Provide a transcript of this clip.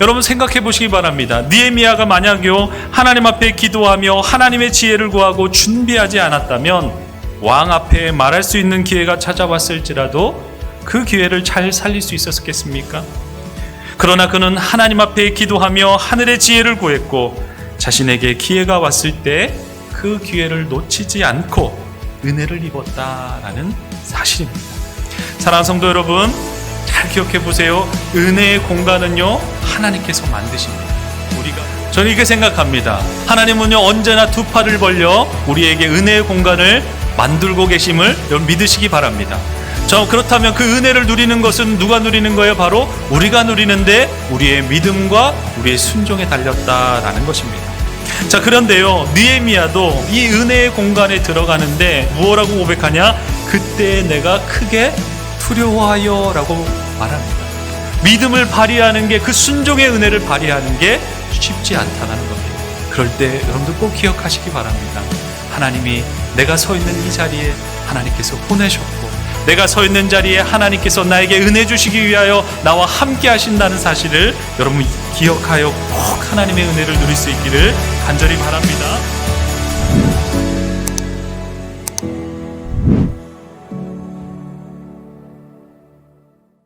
여러분 생각해 보시기 바랍니다. 니에미아가 만약요 하나님 앞에 기도하며 하나님의 지혜를 구하고 준비하지 않았다면 왕 앞에 말할 수 있는 기회가 찾아왔을지라도 그 기회를 잘 살릴 수 있었겠습니까? 그러나 그는 하나님 앞에 기도하며 하늘의 지혜를 구했고 자신에게 기회가 왔을 때 그 기회를 놓치지 않고 은혜를 입었다라는 사실입니다. 사랑하는 성도 여러분, 잘 기억해 보세요. 은혜의 공간은요, 하나님께서 만드십니다. 우리가 저는 이렇게 생각합니다. 하나님은요, 언제나 두 팔을 벌려 우리에게 은혜의 공간을 만들고 계심을 믿으시기 바랍니다. 저 그렇다면 그 은혜를 누리는 것은 누가 누리는 거예요? 바로 우리가 누리는데 우리의 믿음과 우리의 순종에 달렸다라는 것입니다. 자 그런데요 느에미아도 이 은혜의 공간에 들어가는데 무엇라고 고백하냐? 그때 내가 크게 두려워하여 라고 말합니다. 믿음을 발휘하는 게 그 순종의 은혜를 발휘하는 게 쉽지 않다는 겁니다. 그럴 때 여러분들 꼭 기억하시기 바랍니다. 하나님이 내가 서 있는 이 자리에 하나님께서 보내셨고 내가 서 있는 자리에 하나님께서 나에게 은혜 주시기 위하여 나와 함께 하신다는 사실을 여러분 기억하여 꼭 하나님의 은혜를 누릴 수 있기를 간절히 바랍니다.